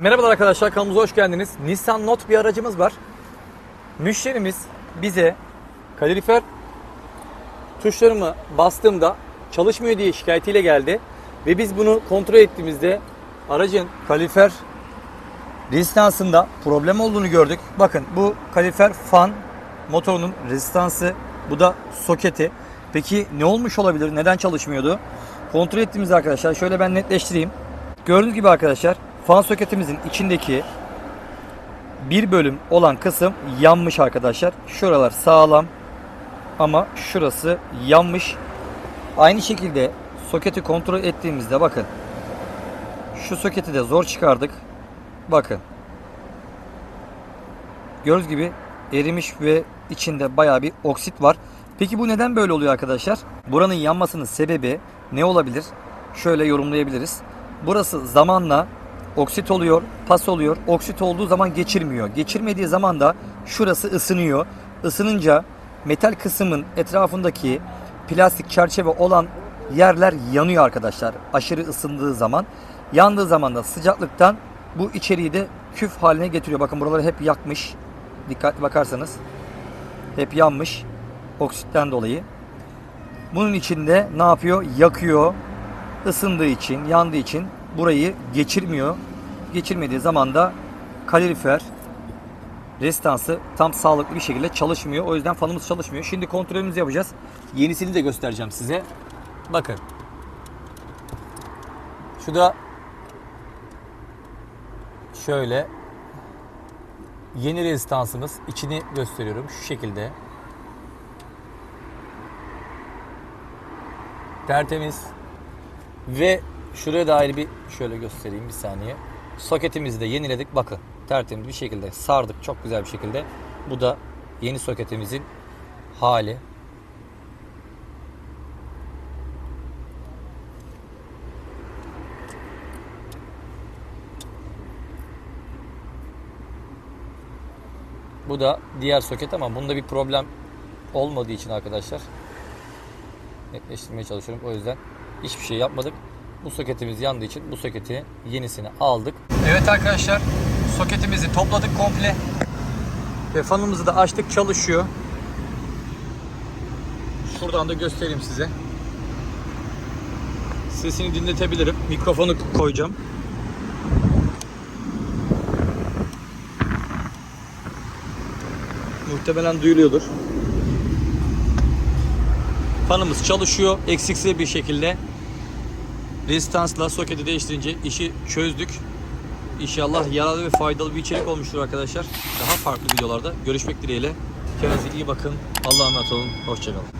Merhabalar arkadaşlar kanalımıza hoş geldiniz. Nissan Note bir aracımız var. Müşterimiz bize kalorifer tuşlarımı bastığımda çalışmıyor diye şikayetiyle geldi. Ve biz bunu kontrol ettiğimizde aracın kalorifer rezistansında problem olduğunu gördük. Bakın bu kalorifer fan motorunun rezistansı. Bu da soketi. Peki ne olmuş olabilir? Neden çalışmıyordu? Kontrol ettiğimizde arkadaşlar şöyle ben netleştireyim. Gördüğünüz gibi arkadaşlar fan soketimizin içindeki bir bölüm olan kısım yanmış arkadaşlar. Şuralar sağlam ama şurası yanmış. Aynı şekilde soketi kontrol ettiğimizde bakın. Şu soketi de zor çıkardık. Bakın. Gördüğünüz gibi erimiş ve içinde bayağı bir oksit var. Peki bu neden böyle oluyor arkadaşlar? Buranın yanmasının sebebi ne olabilir? Şöyle yorumlayabiliriz. Burası zamanla oksit oluyor, pas oluyor. Oksit olduğu zaman geçirmiyor. Geçirmediği zaman da şurası ısınıyor. Isınınca metal kısmın etrafındaki plastik çerçeve olan yerler yanıyor arkadaşlar. Aşırı ısındığı zaman. Yandığı zaman da sıcaklıktan bu içeriği de küf haline getiriyor. Bakın buraları hep yakmış. Dikkatli bakarsanız. Hep yanmış. Oksitten dolayı. Bunun içinde ne yapıyor? Yakıyor. Isındığı için, yandığı için burayı geçirmiyor. Geçirmediği zaman da kalorifer rezistansı tam sağlıklı bir şekilde çalışmıyor. O yüzden fanımız çalışmıyor. Şimdi kontrolümüzü yapacağız. Yenisini de göstereceğim size. Bakın. Şu da şöyle yeni rezistansımız. içini gösteriyorum. Şu şekilde. Tertemiz. Ve şuraya dair bir şöyle göstereyim bir saniye. Soketimizi de yeniledik. Bakın tertemiz bir şekilde sardık çok güzel bir şekilde. Bu da yeni soketimizin hali. Bu da diğer soket ama bunda bir problem olmadığı için arkadaşlar netleştirmeye çalışıyorum. O yüzden hiçbir şey yapmadık. Bu soketimiz yandığı için bu soketi yenisini aldık. Evet arkadaşlar soketimizi topladık komple. Ve fanımızı da açtık çalışıyor. Şuradan da göstereyim size. Sesini dinletebilirim. Mikrofonu koyacağım. Muhtemelen duyuluyordur. Fanımız çalışıyor eksiksiz bir şekilde. Rezistansla soketi değiştirince işi çözdük. İnşallah yararlı ve faydalı bir içerik olmuştur arkadaşlar. Daha farklı videolarda görüşmek dileğiyle. Kendinize iyi bakın. Allah'a emanet olun. Hoşçakalın.